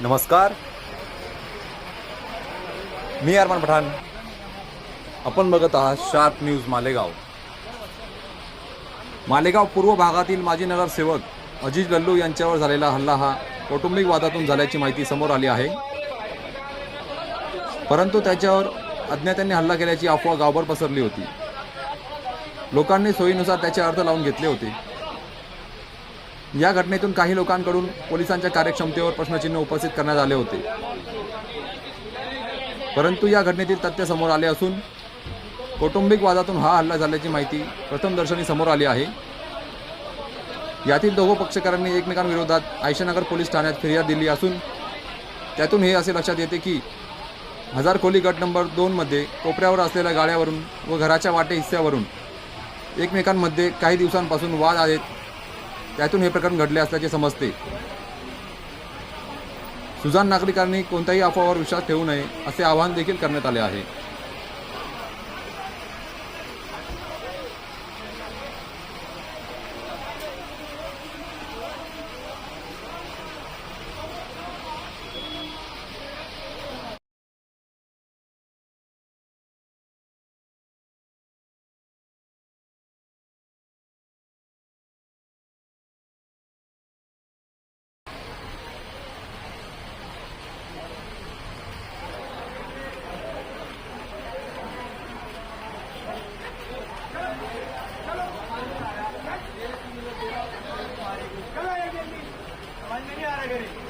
नमस्कार. मी अरमान पठाण. आपण बघत आहात शार्प न्यूज मालेगाव. मालेगाव पूर्व भागातील माजी नगरसेवक अजिज लल्लू यांच्यावर झालेला हल्ला हा कौटुंबिक वादातून झाल्याची माहिती समोर आली आहे. परंतु त्याच्यावर अज्ञात्यांनी हल्ला केल्याची अफवा गावभर पसरली होती. लोकांनी सोयीनुसार त्याचे अर्थ लावून घेतले होते. या घटनेतून काही लोकांकडून पोलिसांच्या कार्यक्षमतेवर प्रश्नचिन्ह उपस्थित करण्यात आले होते. परंतु या घटनेतील तथ्य समोर आले असून कौटुंबिक वादातून हा हल्ला झाल्याची माहिती प्रथमदर्शनी समोर आली आहे. यातील दोघं पक्षकारांनी एकमेकांविरोधात आयशानगर पोलीस ठाण्यात फिर्याद दिली असून त्यातून हे असे लक्षात येते की हजार खोली गट नंबर दोनमध्ये कोपऱ्यावर असलेल्या गाड्यावरून व घराच्या वाटे हिस्स्यावरून एकमेकांमध्ये काही दिवसांपासून वाद आहेत त्यातून हे प्रकरण घडले असल्याचे समजते. सुजान नागरिकांनी कोणत्याही अफवावर विश्वास ठेवू नये असे आवाहन देखील करण्यात आले आहे. घरी